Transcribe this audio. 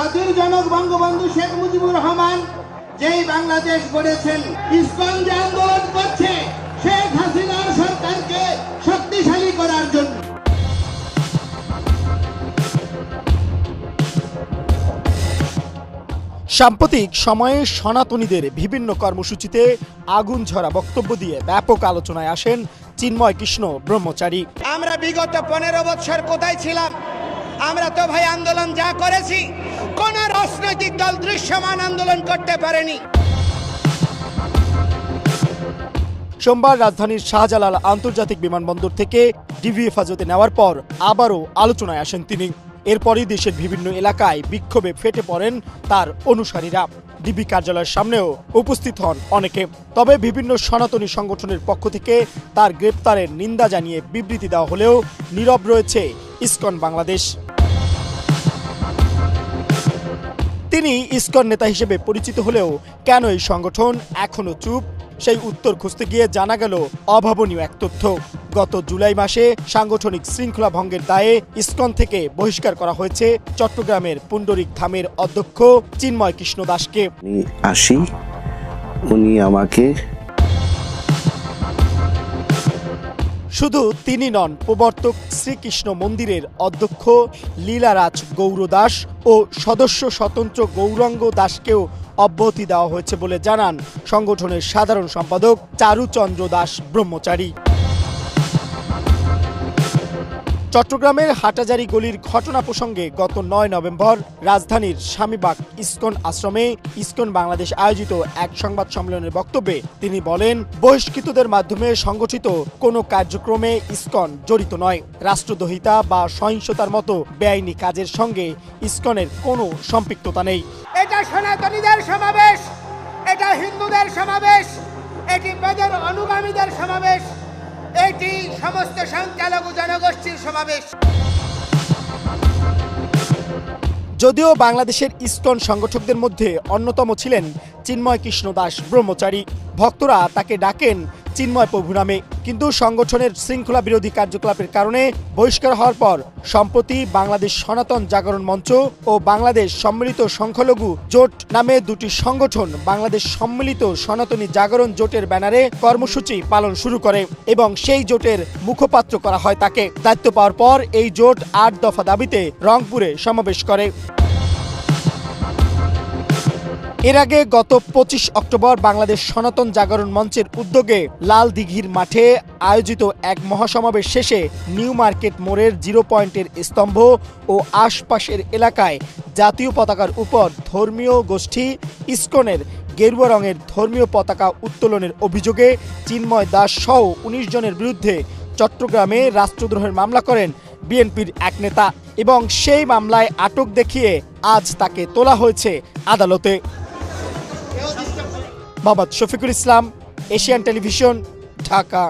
জাতির জনক বঙ্গবন্ধু শেখ মুজিবুর রহমান যেই বাংলাদেশ গড়েছেন ইসকন যে আন্দোলন করছে শেখ হাসিনার সরকারকে শক্তিশালী করার জন্য। সাম্প্রতিক সময়ে সনাতনীদের বিভিন্ন কর্মসূচিতে আগুন ঝরা বক্তব্য দিয়ে ব্যাপক আলোচনায় আসেন চিন্ময় কৃষ্ণ ব্রহ্মচারী। আমরা বিগত পনেরো বছর কোথায় ছিলাম? আমরা তো ভাই আন্দোলন যা করেছি, কোন রাজনৈতিক দল দৃশ্যমান আন্দোলন করতে পারেনি। সোমবার রাজধানীর শাহজালাল আন্তর্জাতিক বিমানবন্দর থেকে ডিবি হেফাজতে নেওয়ার পর আবারও আলোচনায় আসেন তিনি। এরপরই দেশের বিভিন্ন এলাকায় বিক্ষোভে ফেটে পড়েন তার অনুসারীরা। ডিবি কার্যালয়ের সামনেও উপস্থিত হন অনেকে। তবে বিভিন্ন সনাতনী সংগঠনের পক্ষ থেকে তার গ্রেপ্তারের নিন্দা জানিয়ে বিবৃতি দেওয়া হলেও নীরব রয়েছে ইসকন বাংলাদেশ। তিনি ইসকন নেতা হিসেবে পরিচিত হলেও কেন এই সংগঠন এখনও চুপ? সেই উত্তর খুঁজতে গিয়ে জানা গেল অভাবনীয় এক তথ্য। গত জুলাই মাসে সাংগঠনিক শৃঙ্খলা ভঙ্গের দায়ে ইসকন থেকে বহিষ্কার করা হয়েছে চট্টগ্রামের পুণ্ডরিক ধামের অধ্যক্ষ চিন্ময় কৃষ্ণ দাসকে। আসি, উনি আমাকে শুধু তিনি নন, প্রবর্তক শ্রীকৃষ্ণ মন্দিরের অধ্যক্ষ লীলারাজ গৌরদাস ও সদস্য স্বতন্ত্র গৌরাঙ্গ দাসকেও অব্যাহতি দেওয়া হয়েছে বলে জানান সংগঠনের সাধারণ সম্পাদক চারুচন্দ্র দাস ব্রহ্মচারী। চট্টগ্রামের হাটাজারি গলির ঘটনা প্রসঙ্গে গত নয় নভেম্বর রাজধানীর স্বামীবাগ ইসকন আশ্রমে ইস্কন বাংলাদেশ আয়োজিত এক সংবাদ সম্মেলনের বক্তব্যে তিনি বলেন, বহিষ্কৃতদের মাধ্যমে সংগঠিত কোনো কার্যক্রমে ইসকন জড়িত নয়। রাষ্ট্রদ্রোহিতা বা সহিংসতার মতো বেআইনি কাজের সঙ্গে ইসকনের কোনো সম্পৃক্ততা নেই। এটা সনাতনীদের সমাবেশ, এটা হিন্দুদের সমাবেশ, এটি বেদের অনুগামীদের সমাবেশ। এটি সমস্ত সংখ্যালঘু জনগোষ্ঠীর সমাবেশ। যদিও বাংলাদেশের ইস্কন সংগঠকদের মধ্যে অন্যতম ছিলেন চিন্ময় কৃষ্ণ দাস ব্রহ্মচারী, ভক্তরা তাকে ডাকেন চিন্ময় প্রভু নামে। কিন্তু সংগঠনের শৃঙ্খলা বিরোধী কার্যকলাপের কারণে বহিষ্কার হওয়ার পর সম্প্রতি বাংলাদেশ সনাতন জাগরণ মঞ্চ ও বাংলাদেশ সম্মিলিত সংখ্যালঘু জোট নামে দুটি সংগঠন বাংলাদেশ সম্মিলিত সনাতনী জাগরণ জোটের ব্যানারে কর্মসূচি পালন শুরু করে এবং সেই জোটের মুখপাত্র করা হয় তাকে। দায়িত্ব পাওয়ার পর এই জোট আট দফা দাবিতে রংপুরে সমাবেশ করে। এর আগে গত পঁচিশ অক্টোবর বাংলাদেশ সনাতন জাগরণ মঞ্চের উদ্যোগে লাল দিঘির মাঠে আয়োজিত এক মহাসমাবেশ শেষে নিউ মার্কেট মোড়ের জিরো পয়েন্টের স্তম্ভ ও আশপাশের এলাকায় জাতীয় পতাকার উপর ধর্মীয় গোষ্ঠী, ইসকনের গেরুয়া রঙের ধর্মীয় পতাকা উত্তোলনের অভিযোগে চিন্ময় দাস সহ উনিশ জনের বিরুদ্ধে চট্টগ্রামে রাষ্ট্রদ্রোহের মামলা করেন বিএনপির এক নেতা এবং সেই মামলায় আটক দেখিয়ে আজ তাকে তোলা হয়েছে আদালতে। Mohammad Shafiqul Islam Asian television Dhaka.